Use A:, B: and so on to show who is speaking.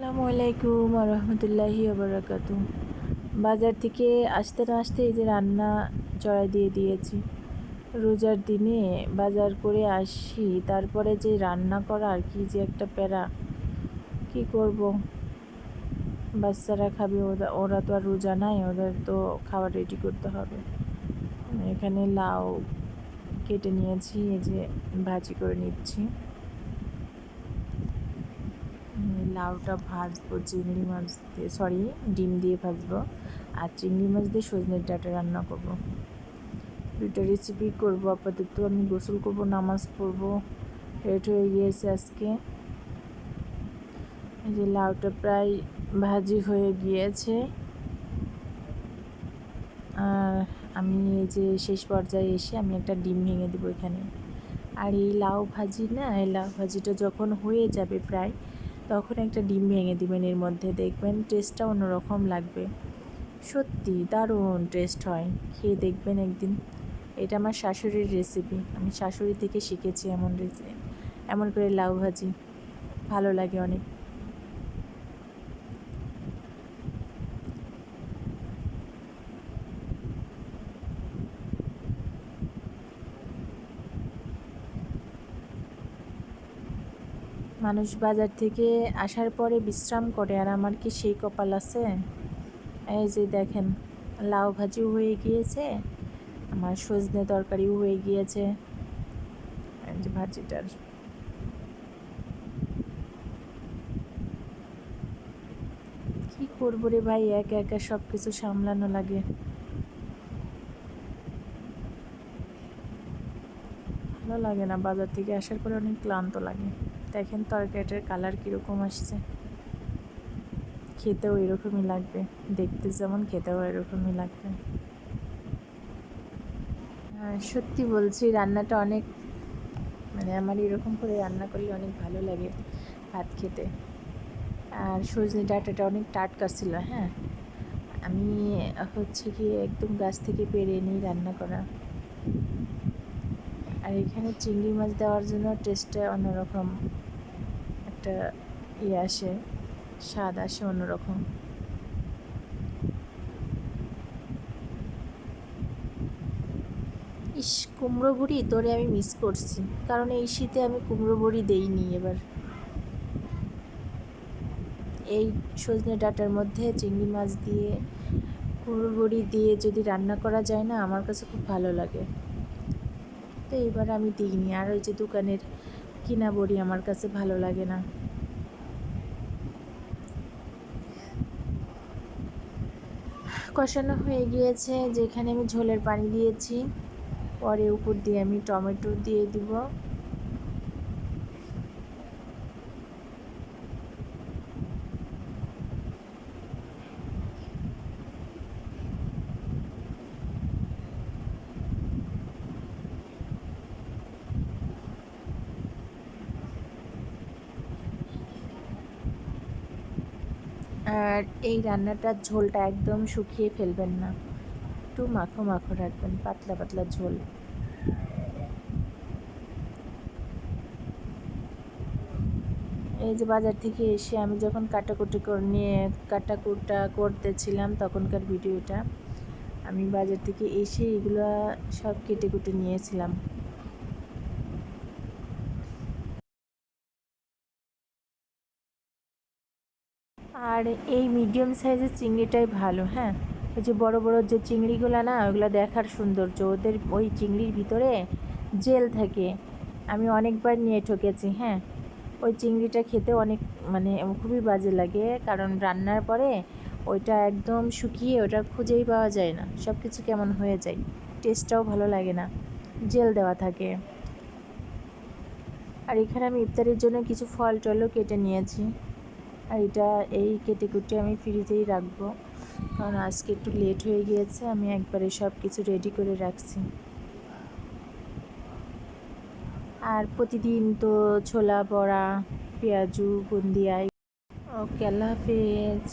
A: আসসালামু আলাইকুম রহমতুল্লাহি বারাকাত। বাজার থেকে আসতে না আসতে এই যে রান্না চড়াই দিয়ে দিয়েছি। রোজার দিনে বাজার করে আসি, তারপরে যে রান্না করা আর কি যে একটা প্যারা, কি করব? বাচ্চারা খাবে, ওরা ওরা তো আর রোজা নাই, ওদের তো খাবার রেডি করতে হবে। এখানে লাউ কেটে নিয়েছি, এই যে ভাজি করে নিচ্ছি। লাউটা ভাজবো, চিংড়ি মাছ দিয়ে সরি ডিম দিয়ে ভাজবো আর চিংড়ি মাছ দিয়ে সজনের ডাটা রান্না করব। দুটো রেসিপি করব আপাতত। আমি গোসল করব, নামাজ পড়ব রেড হয়ে গিয়েছে আজকে। এই যে লাউটা প্রায় ভাজি হয়ে গিয়েছে। আর আমি এই যে শেষ পর্যায়ে এসে আমি একটা ডিম ভেঙে দেবো এখানে। আর এই লাউ ভাজি না, এই লাউ ভাজিটা যখন হয়ে যাবে প্রায় তখন একটা ডিম ভেঙে দিবেন এর মধ্যে, দেখবেন টেস্টটা অন্যরকম লাগবে। সত্যি দারুণ টেস্ট হয়। খেয়ে দেখবেন একদিন। এটা আমার শাশুড়ির রেসিপি আমি শাশুড়ি থেকে শিখেছি এমন রেসিপি এমন করে লাউ ভাজি। ভালো লাগে অনেক। মানুষ বাজার থেকে আসার পরে বিশ্রাম করে, আর আমার কি সেই কপাল আছে? এই যে দেখেন, লাউ ভাজিও হয়ে গিয়েছে, আমার সজনে তরকারিও হয়ে গিয়েছে। যে ভাজিটার। কি করব রে ভাই, একা একা সব কিছু সামলানো লাগে। ভালো লাগে না, বাজার থেকে আসার পরে অনেক ক্লান্ত লাগে। দেখেন তরকারিটার কালার কীরকম আসছে। খেতেও এরকমই লাগবে, দেখতে যেমন খেতেও এরকমই লাগবে। সত্যি বলছি, রান্নাটা অনেক মানে আমার এরকম করে রান্না করলে অনেক ভালো লাগে ভাত খেতে। আর সজনে ডাঁটাটা অনেক টাটকা ছিল হ্যাঁ? আমি হচ্ছে কি একদম গাছ থেকে পেরে নিই রান্না করা। আর এখানে চিংড়ি মাছ দেওয়ার জন্য টেস্টটা অন্যরকম। একটা ইয়ে আসে, স্বাদ আসে অন্যরকম। ইস, কুমড়ো বড়ি, তোরে আমি মিস করছি। কারণ এই শীতে আমি কুমড়ো বড়ি দেইনি এবার। এই সজনে ডাটার মধ্যে চিংড়ি মাছ দিয়ে, কুমড়ো বড়ি দিয়ে যদি রান্না করা যায় না, আমার কাছে খুব ভালো লাগে। তো এবার আমি দিইনি। আর ওই যে দোকানের কিনা বড়ি আমার কাছে ভালো লাগে না। কষানো হয়ে গিয়েছে, যেখানে আমি ঝোলের পানি দিয়েছি। পরে উপর দিয়ে আমি টমেটো দিয়ে দিব। আর এই রান্নাটার ঝোলটা একদম শুকিয়ে ফেলবেন না। একটু মাখো মাখো রাখবেন, পাতলা পাতলা ঝোল। এই যে বাজার থেকে এসে আমি যখন কাটাকুটি করে নিয়ে কাটাকুটা করতেছিলাম তখনকার ভিডিওটা, আমি বাজার থেকে এসে এগুলো সব কেটে কুটে নিয়েছিলাম। আর এই মিডিয়াম সাইজের চিংড়িটাই ভালো হ্যাঁ? ওই যে বড় বড় যে চিংড়িগুলো না, ওগুলো দেখার সৌন্দর্য, ওদের ওই চিংড়ির ভিতরে জেল থাকে। আমি অনেকবার নিয়ে ঠকেছি হ্যাঁ? ওই চিংড়িটা খেতে অনেক মানে খুবই বাজে লাগে, কারণ রান্নার পরে ওইটা একদম শুকিয়ে ওটা খুঁজেই পাওয়া যায় না। সব কিছু কেমন হয়ে যায় টেস্টটাও ভালো লাগে না জেল দেওয়া থাকে। আর এখানে আমি ইফতারির জন্য কিছু ফল টলও কেটে নিয়েছি। আর এটা এই কেটে কুটে আমি ফ্রিজেই রাখব। কারণ আজকে একটু লেট হয়ে গিয়েছে, আমি একবারে সব কিছু রেডি করে রাখছি। আর প্রতিদিন তো ছোলা, বড়া, পেঁয়াজু বুন্দিয়াই ওকে, আল্লাহ হাফেজ।